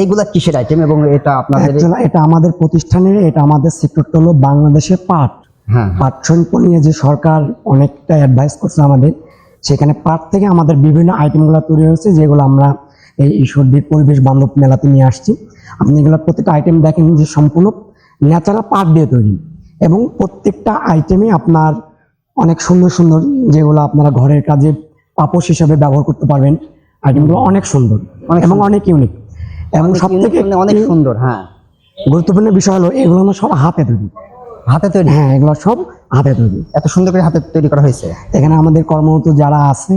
এইগুলা কিসের আইটেম এবং এটা আপনাদের এটা আমাদের প্রতিষ্ঠানের এটা আমাদের সেক্টরটা হলো বাংলাদেশের পাট। হ্যাঁ পাট শিল্প নিয়ে যে সরকার অনেকটা অ্যাডভাইস করছে আমাদের সেখানে পাট থেকে আমাদের বিভিন্ন আইটেমগুলো তৈরি হয়েছে যেগুলো আমরা এই ঈশ্বরদীর পরিবেশ বান্ধব মেলাতে নিয়ে আসছি। আপনি এগুলো প্রত্যেকটা আইটেম দেখেন যে সম্পূর্ণ ন্যাচারাল পাট দিয়ে তৈরি। এবং প্রত্যেকটা আইটেমে আপনার অনেক সুন্দর সুন্দর যেগুলো আপনারা ঘরের কাজে পাপোশ হিসাবে ব্যবহার করতে পারবেন আইটেমগুলো অনেক সুন্দর এবং অনেক ইউনিক এবং সব থেকে অনেক সুন্দর হ্যাঁ। গুরুত্বপূর্ণ বিষয় হলো এগুলো আমরা সব হাতে তৈরি। হাতে তৈরি? হ্যাঁ এগুলো সব হাতে তৈরি। এত সুন্দর করে হাতে তৈরি করা হয়েছে। এখানে আমাদের কর্মরত যারা আছে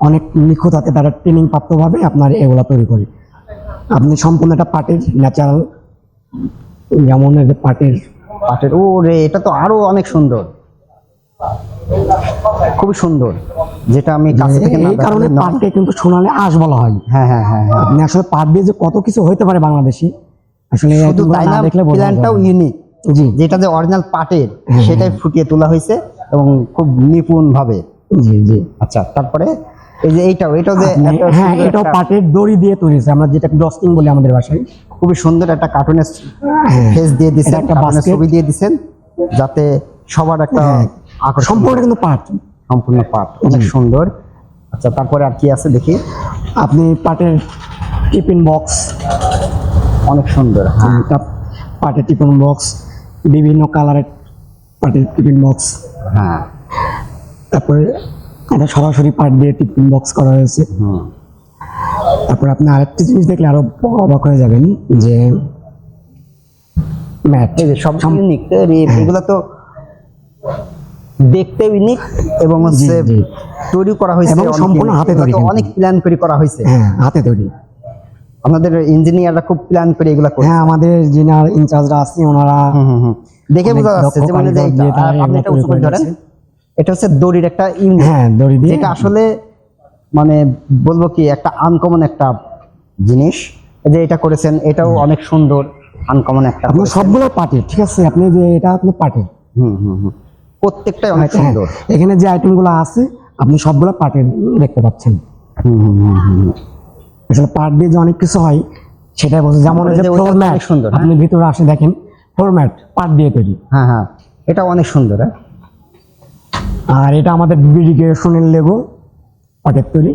অনেক নিখুঁত হাতে তারা ট্রেনিং প্রাপ্তভাবে আপনার এগুলো তৈরি করে। আপনি সম্পূর্ণ একটা পাটের ন্যাচারাল যেমন পাটের পাটের ও রে এটা তো আরও অনেক সুন্দর। খুবই সুন্দর। যেটা আমি কাছে থেকে এই কারণে পাটকে কিন্তু সোনালে আঁশ বলা হয়। হ্যাঁ হ্যাঁ হ্যাঁ হ্যাঁ। আপনি আসলে পাট দিয়ে যে কত কিছু হইতে পারে বাংলাদেশে আসলে শুধু তাই না প্ল্যানটাও ইউনিক জি। যেটা যে অরিজিনাল পাটের সেটাই ফুটিয়ে তোলা হয়েছে এবং খুব নিপুণ ভাবে জি জি। আচ্ছা তারপরে এই যে এইটাও এটাও যে হ্যাঁ এটাও পাটের দড়ি দিয়ে তৈরি হয়েছে। আমরা যেটা ডস্টিং বলি আমাদের ভাষায়। খুবই সুন্দর একটা কার্টুনের হ্যাঁ। ফেস দিয়ে দিচ্ছেন এটা একটা ছবি দিয়ে দিচ্ছেন যাতে সবার একটা হ্যাঁ। সম্পূর্ণ কিন্তু পাট। সম্পূর্ণ পাট। অনেক সুন্দর। আচ্ছা তারপরে আর কি আছে দেখি? আপনি পাটের টিফিন বক্স। অনেক সুন্দর হ্যাঁ। একটা পাটের টিফিন বক্স বিভিন্ন কালারের পাটের টিফিন বক্স। হ্যাঁ। তারপরে এটা সরাসরি পাট দিয়ে টিফিন বক্স করা হয়েছে। তারপরে আপনি আরেকটি জিনিস দেখলে আরও অবাক হয়ে যাবেন যে ম্যাট। সব ইউনিক এগুলো তো দেখতে ইউনিক এবং হচ্ছে তৈরি করা হয়েছে সম্পূর্ণ হাতে তৈরি অনেক প্ল্যান করে করা হয়েছে। হ্যাঁ হাতে তৈরি। ইঞ্জিনিয়াররা খুব প্ল্যান করে এগুলো করে হ্যাঁ আমাদের যিনি ইনচার্জরা আছে ওনারা। দেখে বোঝা যাচ্ছে যে আর আপনি এটা উঁচু করে ধরেন এটা হচ্ছে দড়ির একটা ইউনিক হ্যাঁ দড়ি দিয়ে। যেটা আসলে মানে বলব কি একটা আনকমন একটা জিনিস যে এটা করেছেন। এটাও অনেক সুন্দর আনকমন একটা সবগুলো পাটের ঠিক আছে? আপনি যে এটা আপনি পাটের হুম হুম হুম। প্রত্যেকটাই অনেক হ্যাঁ, সুন্দর। এখানে যে আইটেমগুলো আছে আপনি সবগুলো পাটের দেখতে পাচ্ছেন। আসলে পাট দিয়ে যে অনেক কিছু হয় সেটাই বলছে যেমন ফ্লোর ম্যাট সুন্দর, হ্যাঁ। আপনি ভিতরে আসে দেখেন ফ্লোর ম্যাট পাট দিয়ে তৈরি। হ্যাঁ হ্যাঁ। এটা অনেক সুন্দর হ্যাঁ। আর এটা আমাদের বিডিকেশনের লেগো পাটের তৈরি।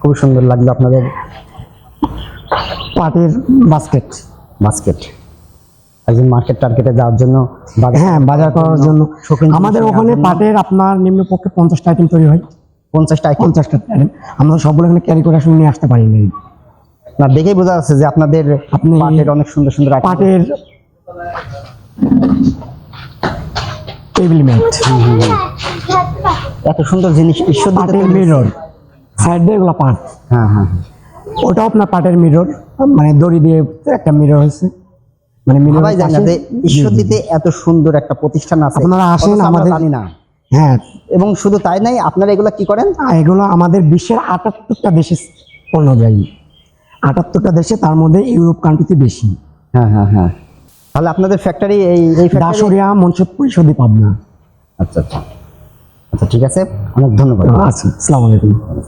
খুব সুন্দর লাগল আপনাদের পাটের বাস্কেট বাস্কেট একজন মার্কেট টার্গেটে যাওয়ার জন্য বাজার- হ্যাঁ বাজার করার জন্য আমাদের ওখানে পাটের আপনার নিম্ন পক্ষে পঞ্চাশটা আইটেম তৈরি হয়। পঞ্চাশটা আইটেম পঞ্চাশটা আইটেম আমরা সবগুলো এখানে ক্যারি করে আসলে নিয়ে আসতে পারি না না দেখেই বোঝা যাচ্ছে যে আপনাদের আপনি- পাটের অনেক সুন্দর সুন্দর পাটের টেবিল ম্যাট এত সুন্দর জিনিস ঈশ্বর পাটের মিরর সাইড দিয়ে এগুলো পাট। হ্যাঁ হ্যাঁ হ্যাঁ। ওটাও আপনার পাটের মিরর মানে দড়ি দিয়ে একটা মিরর হয়েছে। মানে মিরর সবাই জানে যে ঈশ্বর এত সুন্দর একটা প্রতিষ্ঠান আছে আপনারা আসেন, আমাদের- জানি না। হ্যাঁ। এবং শুধু তাই নাই আপনারা এগুলা কি করেন? এগুলো আমাদের বিশ্বের আটাত্তরটা দেশে পণ্য যায় আটাত্তরটা দেশে তার মধ্যে ইউরোপ কান্ট্রিতে বেশি। হ্যাঁ হ্যাঁ হ্যাঁ। তাহলে আপনাদের ফ্যাক্টরি এই এই দাসরিয়া মনসুদ পরিষদে পাবনা। আচ্ছা আচ্ছা। আচ্ছা ঠিক আছে। অনেক ধন্যবাদ। আচ্ছা আসসালামু আলাইকুম।